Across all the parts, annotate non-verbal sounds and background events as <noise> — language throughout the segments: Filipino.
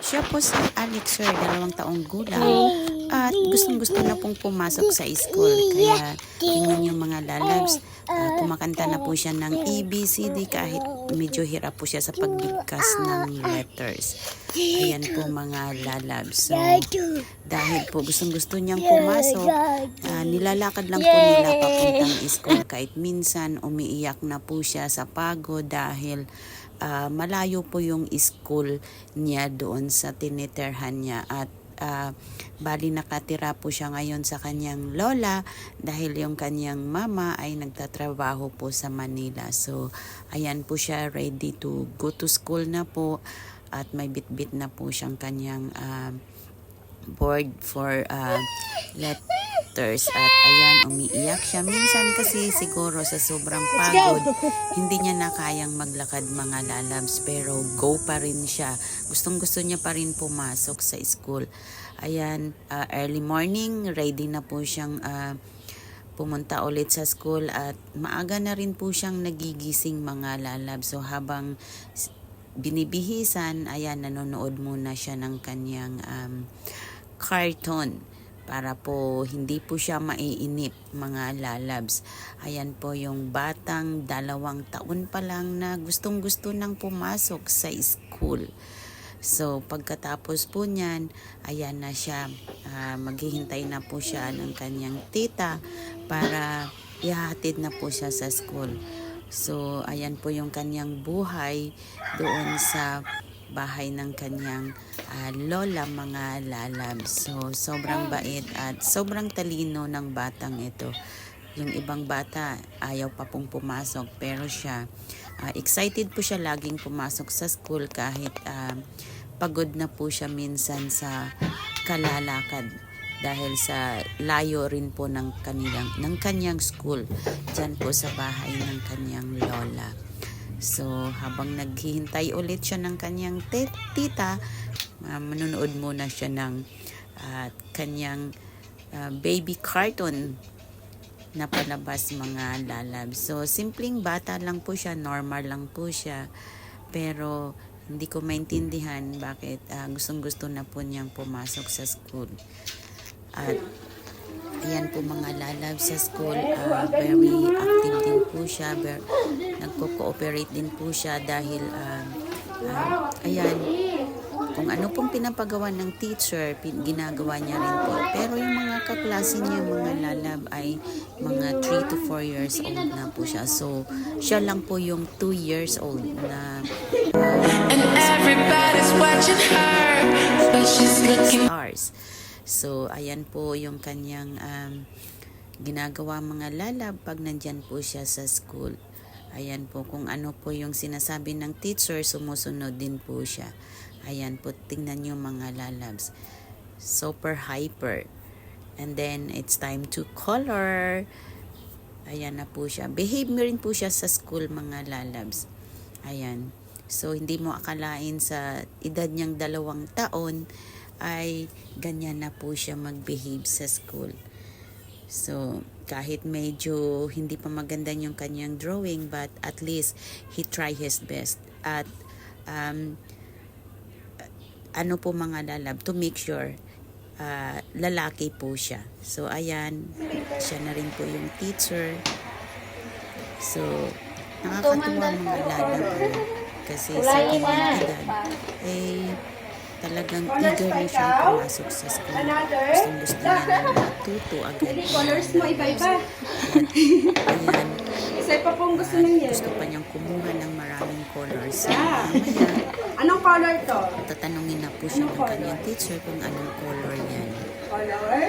Siya po si Alex Sir, dalawang taong gulang. At gustong gusto na pong pumasok sa school. Kaya tingnan yung mga lalabs. ah, kumakanta na po siya ng ABCD kahit medyo hirap po siya sa pagbigkas ng letters. Ayan po mga lalabs. So, dahil po gustong gusto niyang pumasok, ah, nilalakad lang po nila papuntang school. Kahit minsan umiiyak na po siya sa pagod dahil ah, malayo po yung school niya doon sa tiniterhan niya at ah, bali nakatira po siya ngayon sa kanyang lola dahil yung kanyang mama ay nagtatrabaho po sa Manila. So, ayan po siya ready to go to school na po at may bitbit na po siyang kanyang ah, board for uh, letters at ayan umiiyak siya. Minsan kasi siguro sa sobrang pagod hindi niya na kayang maglakad mga lalabs. Pero go pa rin siya. Gustong gusto niya pa rin pumasok sa school. Ayan uh, early morning ready na po siyang uh, pumunta ulit sa school. At maaga na rin po siyang nagigising mga lalab. So habang binibihisan, ayan, nanonood muna siya ng kanyang um, carton para po hindi po siya maiinip mga lalabs. Ayan po yung batang dalawang taon pa lang na gustong gusto nang pumasok sa school. So, pagkatapos po niyan, ayan na siya. Ah, maghihintay na po siya ng kanyang tita para ihahatid na po siya sa school. So, ayan po yung kanyang buhay doon sa bahay ng kanyang ah, lola mga lalabs. So, sobrang bait at sobrang talino ng batang ito. Yung ibang bata, ayaw pa pong pumasok. Pero siya, ah, excited po siya laging pumasok sa school kahit ah, pagod na po siya minsan sa kalalakad dahil sa layo rin po ng kanilang ng kanyang school diyan po sa bahay ng kanyang lola. So, habang naghihintay ulit siya ng kanyang tita, uh, manonood muna siya ng ah, kanyang ah, baby cartoon na palabas mga lalab. So, simpleng bata lang po siya, normal lang po siya. Pero, hindi ko maintindihan bakit ah, gustong-gusto na po niyang pumasok sa school. At, ayan po mga lalab sa school, ah, very active din po siya, nagko-cooperate din po siya dahil, ah, ah, ayan, kung ano pong pinapagawa ng teacher, pin- ginagawa niya rin po. Pero yung mga kaklase niya, mga lalab, ay mga 3 to 4 years old na po siya. So, siya lang po yung 2 years old na And everybody's watching her, but she's looking. stars. So, ayan po yung kanyang um, ginagawa mga lalab pag nandyan po siya sa school. Ayan po, kung ano po yung sinasabi ng teacher, sumusunod din po siya. Ayan po, tingnan nyo mga lalabs. Super hyper. And then, it's time to color. Ayan na po siya. Behave rin po siya sa school mga lalabs. Ayan. So, hindi mo akalain sa edad niyang dalawang taon ay ganyan na po siya mag-behave sa school. So, kahit medyo hindi pa maganda yung kanyang drawing, but at least he try his best. At um, ano po mga lalab, to make sure ah, lalaki po siya. So, ayan, siya na rin po yung teacher. So, nakakatuwa mga lalab. ano, Kasi sa kanyang edad, eh, talagang eager na siyang pumasok sa school. Gustong gusto niya na matuto agad. Colors mo iba-iba. Ayan, Isa pa pong gusto ng yellow. gusto pa niyang kumuha ng maraming colors. Mamaya, Anong color to? tatanungin na po siya ng kanyang teacher kung anong color yan. Color?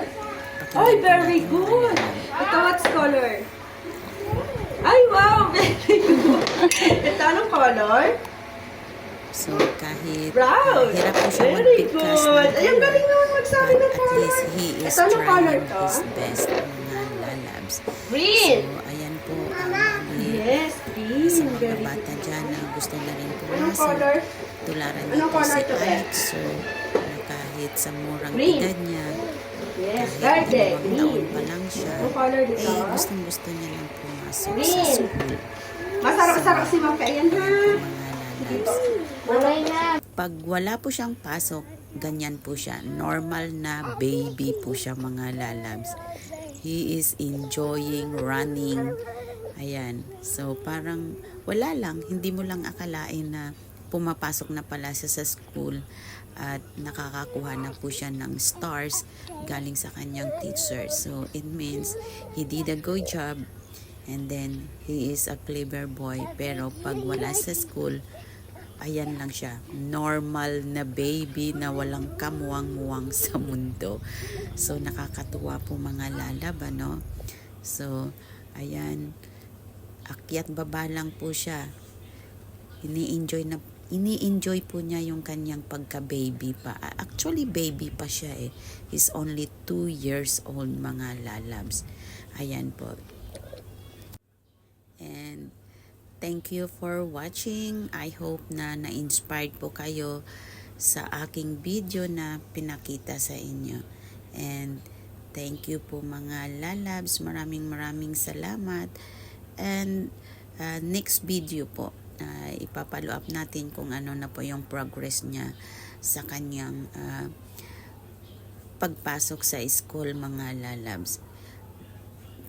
Ay, very good. mga Ito, what's color? Ay, wow! Very good. Ito, anong color? So, kahit Brown. uh, hirap po siya good. ng Ay, ang color, galing naman magsabi but ng at color. least he is Ito, trying to? his best mga lalabs. Green. So, ayan po ang bali Yes, green. sa mga Very bata dyan na gusto na rin Anong pumasok. color? Tularan po color si? Alex. So, na kahit sa murang Green. edad niya, Yes, kahit dalawang taon Green. pa lang siya, dito? eh, gustong gusto niya lang pumasok sa Green. school. Masarap-sarap si Ma'am Kayan, ha? Ayan po mga lalabs. Lalabs. Pag wala po siyang pasok, ganyan po siya. Normal na baby po siya mga lalabs. He is enjoying running. Ayan. So parang wala lang. Hindi mo lang akalain na pumapasok na pala siya sa school at nakakakuha na po siya ng stars galing sa kanyang teacher. So it means he did a good job and then he is a clever boy. Pero pag wala sa school, ayan lang siya. Normal na baby na walang kamuwang-muwang <laughs> sa mundo. So, nakakatuwa po mga lalab, ano? So, ayan. Akyat baba lang po siya. Ini-enjoy na ini-enjoy po niya yung kanyang pagka-baby pa. Actually, baby pa siya eh. He's only 2 years old, mga lalabs. Ayan po. And Thank you for watching. I hope na na-inspired po kayo sa aking video na pinakita sa inyo. And thank you po mga lalabs. Maraming maraming salamat. And uh, next video po, uh, ipapalo up natin kung ano na po yung progress niya sa kanyang uh, pagpasok sa school mga lalabs.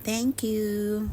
Thank you.